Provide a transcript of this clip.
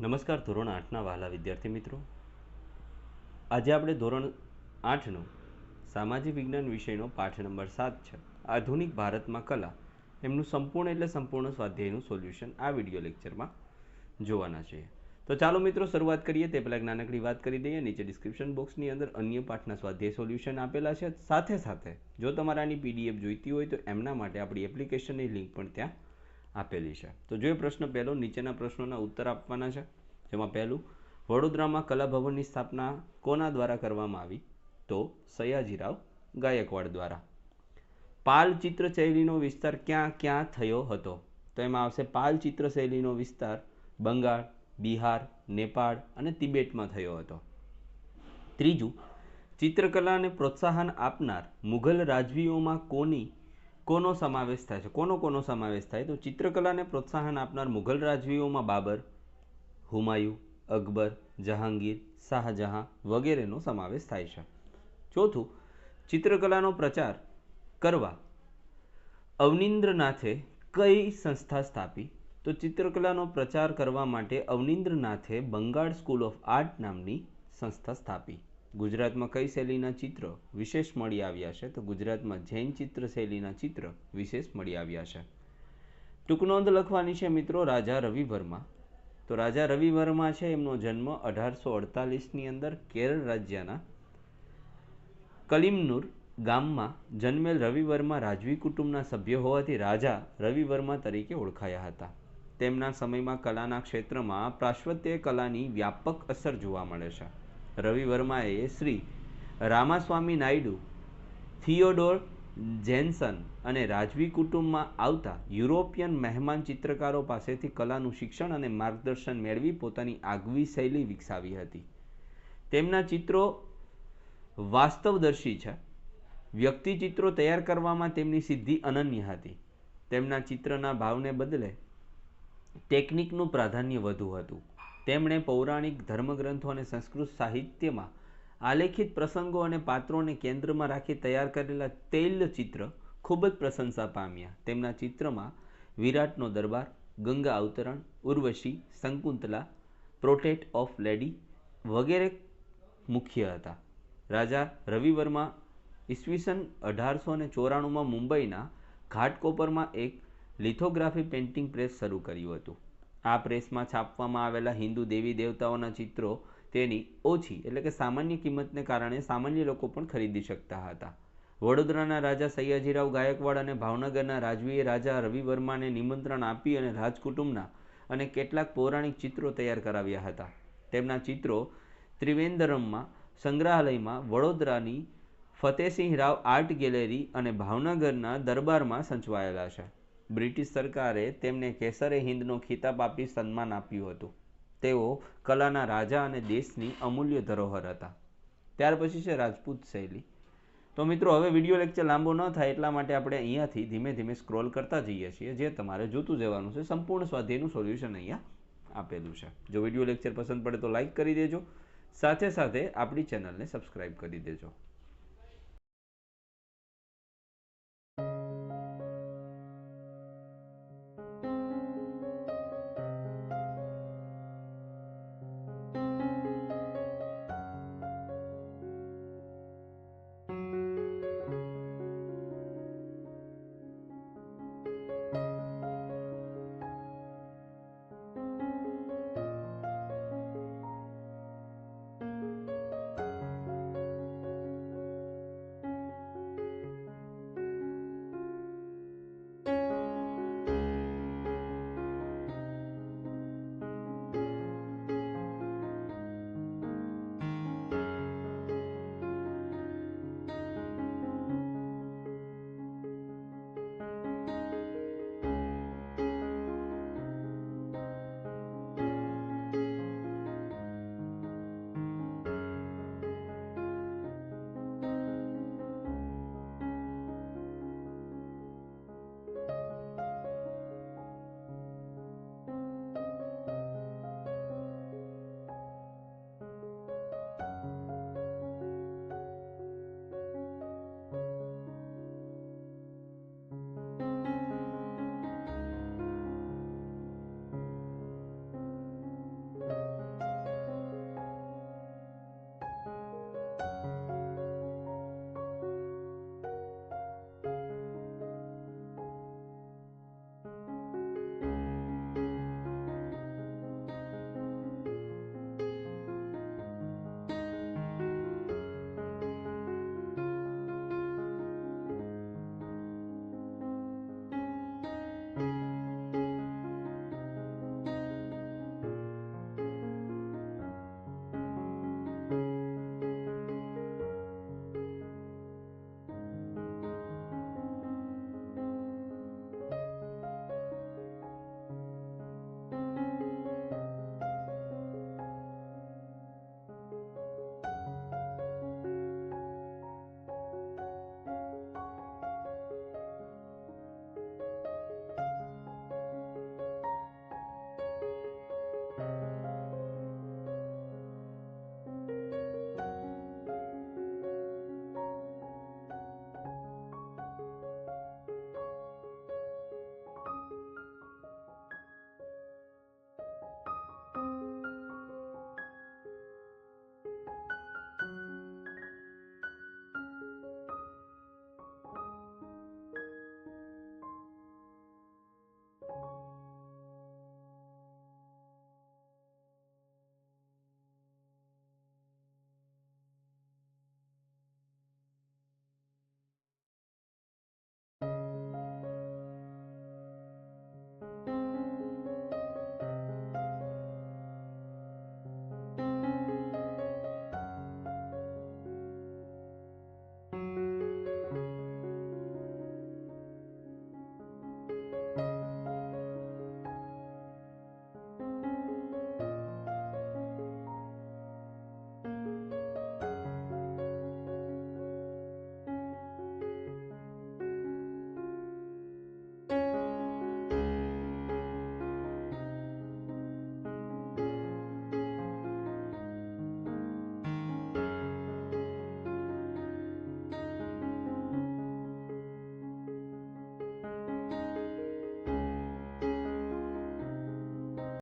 નમસ્કાર, ધોરણ આઠના વહાલા વિદ્યાર્થી મિત્રો. આજે આપણે ધોરણ આઠનો સામાજિક વિજ્ઞાન વિષયનો પાઠ નંબર સાત છે. આધુનિક ભારતમાં કલા, એમનું સંપૂર્ણ એટલે સંપૂર્ણ સ્વાધ્યાયનું સોલ્યુશન આ વીડિયો લેક્ચરમાં જોવાના છે. તો ચાલો મિત્રો, શરૂઆત કરીએ. તે પહેલાં નાનકડી વાત કરી દઈએ. નીચે ડિસ્ક્રિપ્શન બોક્સની અંદર અન્ય પાઠના સ્વાધ્યાય સોલ્યુશન આપેલા છે. સાથે સાથે, જો તમારાની પીડીએફ જોઈતી હોય તો એમના માટે આપણી એપ્લિકેશનની લિંક પણ ત્યાં આપેલી છે. તો જોઈએ પ્રશ્ન પહેલો નીચેના પ્રશ્નોના ઉત્તર આપવાના છે, જેમાં પહેલું, વડોદરામાં કલાભવનની સ્થાપના કોના દ્વારા કરવામાં આવી? તો સયાજીરાવ ગાયકવાડ દ્વારા. પાલ ચિત્ર શૈલીનો વિસ્તાર ક્યાં ક્યાં થયો હતો? તો એમાં આવશે પાલ ચિત્ર શૈલીનો વિસ્તાર બંગાળ, બિહાર, નેપાળ અને તિબેટમાં થયો હતો. ત્રીજું, ચિત્રકલાને પ્રોત્સાહન આપનાર મુઘલ રાજવીઓમાં કોની કોનો સમાવેશ થાય છે? કોનો કોનો સમાવેશ થાય? તો ચિત્રકલાને પ્રોત્સાહન આપનાર મુઘલ રાજવીઓમાં બાબર, હુમાયુ, અકબર, જહાંગીર, શાહજહાં વગેરેનો સમાવેશ થાય છે. ચોથું, ચિત્રકલાનો પ્રચાર કરવા. અવનિન્દ્રનાથે કઈ સંસ્થા સ્થાપી? તો ચિત્રકલાનો પ્રચાર કરવા માટે અવનિન્દ્રનાથે બંગાળ સ્કૂલ ઓફ આર્ટ નામની સંસ્થા સ્થાપી. ગુજરાતમાં કઈ શૈલીના ચિત્ર વિશેષ મળી આવ્યા છે? તો ગુજરાતમાં જૈન ચિત્ર શૈલીના ચિત્ર વિશેષ મળી આવ્યા છે. ટૂંકનોંધ લખવાની છે મિત્રો, રાજા રવિ વર્મા તો રાજા રવિ વર્મા છે, એમનો જન્મ અઢારસો અડતાલીસની અંદર કેરળ રાજ્યના કલિમનુર ગામમાં જન્મેલ રવિ વર્મા રાજવી કુટુંબના સભ્ય હોવાથી રાજા રવિ વર્મા તરીકે ઓળખાયા હતા. તેમના સમયમાં કલાના ક્ષેત્રમાં પાશ્ચાત્ય કલાની વ્યાપક અસર જોવા મળે છે. રવિ વર્માએ શ્રી રામાસ્વામી નાયડુ, થિયોડોર જેન્સન અને રાજવી કુટુંબમાં આવતા યુરોપિયન મહેમાન ચિત્રકારો પાસેથી કલાનું શિક્ષણ અને માર્ગદર્શન મેળવી પોતાની આગવી શૈલી વિકસાવી હતી. તેમના ચિત્રો વાસ્તવદર્શી છે. વ્યક્તિ ચિત્રો તૈયાર કરવામાં તેમની સિદ્ધિ અનન્ય હતી. તેમના ચિત્રના ભાવને બદલે ટેકનિકનું પ્રાધાન્ય વધુ હતું. તેમણે પૌરાણિક ધર્મગ્રંથો અને સંસ્કૃત સાહિત્યમાં આલેખિત પ્રસંગો અને પાત્રોને કેન્દ્રમાં રાખી તૈયાર કરેલા તૈલચિત્ર ખૂબ જ પ્રશંસા પામ્યા. તેમના ચિત્રમાં વિરાટનો દરબાર, ગંગા અવતરણ, Urvashi Shakuntala portrait of lady વગેરે મુખ્ય હતા. રાજા રવિવર્મા ઈસવીસન અઢારસો ને ચોરાણુંમાં મુંબઈના ઘાટકોપરમાં એક લિથોગ્રાફી પેઇન્ટિંગ પ્રેસ શરૂ કર્યું હતું. આ પ્રેસમાં છાપવામાં આવેલા હિન્દુ દેવી દેવતાઓના ચિત્રો તેની ઓછી એટલે કે સામાન્ય કિંમતને કારણે સામાન્ય લોકો પણ ખરીદી શકતા હતા. વડોદરાના રાજા સયાજીરાવ ગાયકવાડ અને ભાવનગરના રાજવીએ રાજા રવિવર્માને નિમંત્રણ આપી અને રાજકુટુંબના અને કેટલાક પૌરાણિક ચિત્રો તૈયાર કરાવ્યા હતા. તેમના ચિત્રો ત્રિવેન્દ્રમમાં સંગ્રહાલયમાં, વડોદરાની ફતેસિંહ રાવ આર્ટ ગેલેરી અને ભાવનગરના દરબારમાં સંચવાયેલા છે. બ્રિટિશ સરકારે તેમને કેસરે હિન્દનો ખિતાબ આપી સન્માન આપ્યું હતું. તેઓ કલાના રાજા અને દેશની અમૂલ્ય ધરોહર હતા. ત્યાર પછી છે રાજપૂત શૈલી. તો મિત્રો, હવે વીડિયો લેક્ચર લાંબો ન થાય એટલા માટે આપણે અહીંયાથી ધીમે ધીમે સ્ક્રોલ કરતા જઈએ છીએ, જે તમારે જોતું જવાનું છે. સંપૂર્ણ સ્વાધ્યાયનું સોલ્યુશન અહીંયા આપેલું છે. જો વીડિયો લેક્ચર પસંદ પડે તો લાઇક કરી દેજો. સાથે સાથે આપણી ચેનલને સબસ્ક્રાઈબ કરી દેજો.